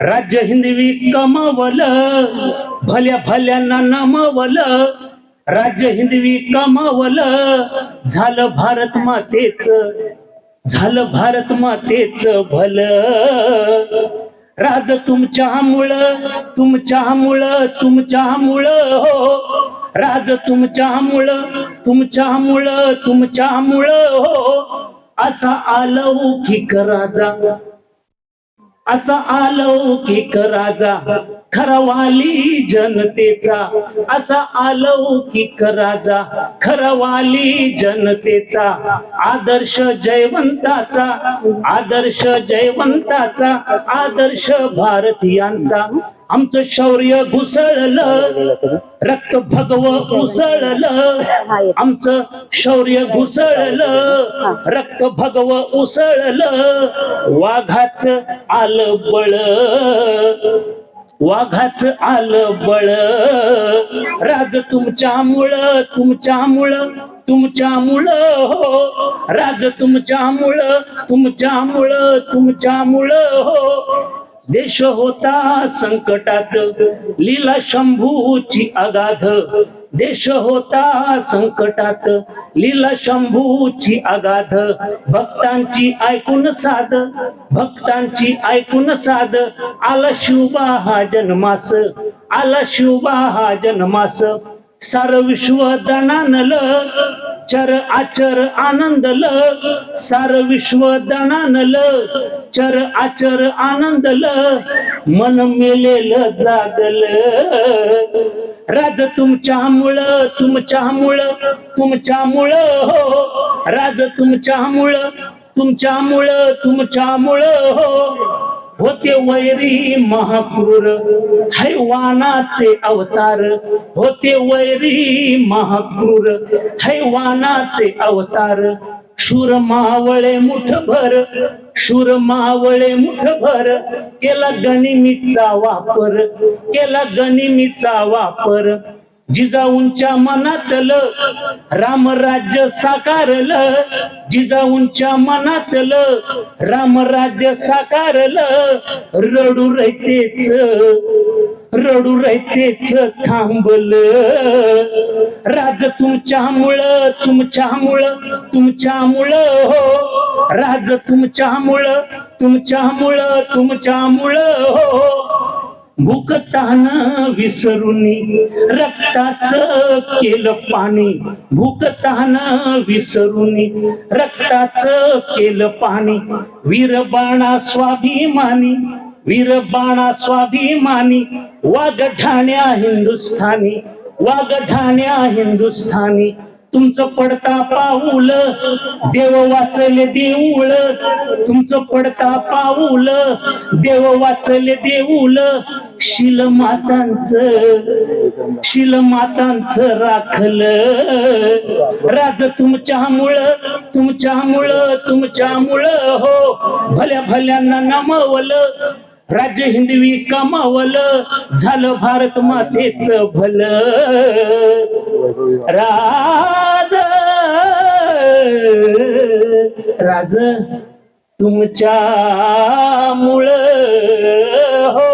राज्य हिंदवी कमावल भल्या भल्यांना नमवल. राज्य हिंदवी कमावल झालं भारत मातेच झालं भारत मातेच भलं. राज तुमच्यामुळं तुमच्या मुळ हो. राज तुमच्या मुळ तुमच्या मुळ तुमच्या मुळ हो. असा अलौकिक राजा असा अलौकिक राजा खरवाली जनतेचा. असा अलौकिक राजा खरवाली जनतेचा. आदर्श जयवंताचा आदर्श जयवंताचा आदर्श भारतीयांचा. आमचं शौर्य घुसळलं रक्त भगव उसळलं. आमचं शौर्य घुसळलं रक्त भगव उसळलं. वाघाच आलं बळ. वाघाच आलं बळ. राज तुमच्यामुळं तुमच्यामुळं तुमच्यामुळं हो. राज तुमच्यामुळं तुमच्यामुळं तुमच्यामुळं हो. देश होता संकटात लीला शंभूची अगाध देश होता संकटात लीला शंभूची अगाध भक्तांची ऐकून साध भक्तांची ऐकून साध. आला शिवबा हा जन्मास आला शिवबा हा जन्मास. सार विश्व दणानल चर आचर आनंदल सार विश्व दणानल चर आचर आनंदल मन मेलेल जागल. राज तुमच्या मुळ तुमच्या मुळ तुमच्या मुळ हो. राज तुमच्या मुळ तुमच्या मुळ तुमच्या मुळ हो. होते वैरी महाक्रूर हैवानाचे अवतार. होते वैरी महाक्रूर हैवानाचे अवतार. शूर मावळे मुठभर शूर मावळे मुठभर. केला गनिमीचा वापर केला गनिमीचा वापर. जिजाऊंच्या मनातलं रामराज्य साकारलं. जिजाऊंच्या मनातलं रामराज्य साकारलं. रडू रयतेच रडू रयतेच थांबलं. राज तुमच्यामुळं तुमच्यामुळं तुमच्यामुळं हो. राज तुमच्यामुळं तुमच्यामुळं तुमच्यामुळं हो. भूकतान विसरुनी रक्ताच केलं पाणी. भूकतान विसरुनी रक्ताच केलं पाणी. वीरबाणा स्वाभिमानी वीरबाणा स्वाभिमानी वागठाण्या हिंदुस्थानी वागठाण्या हिंदुस्थानी. तुमचं पडता पाऊल देव वाचले देऊळ. तुमचं पडता पाऊल देव वाचले देऊळ. शिल मातांच शिल मातांच राखलं. राज तुमच्यामुळं तुमच्यामुळं तुमच्यामुळं हो. भल्या भल्यांना नमवलं राज्य हिंदवी कमावलं झालं भारत मातेच भलं. राज राज तुमच्या मुळ हो.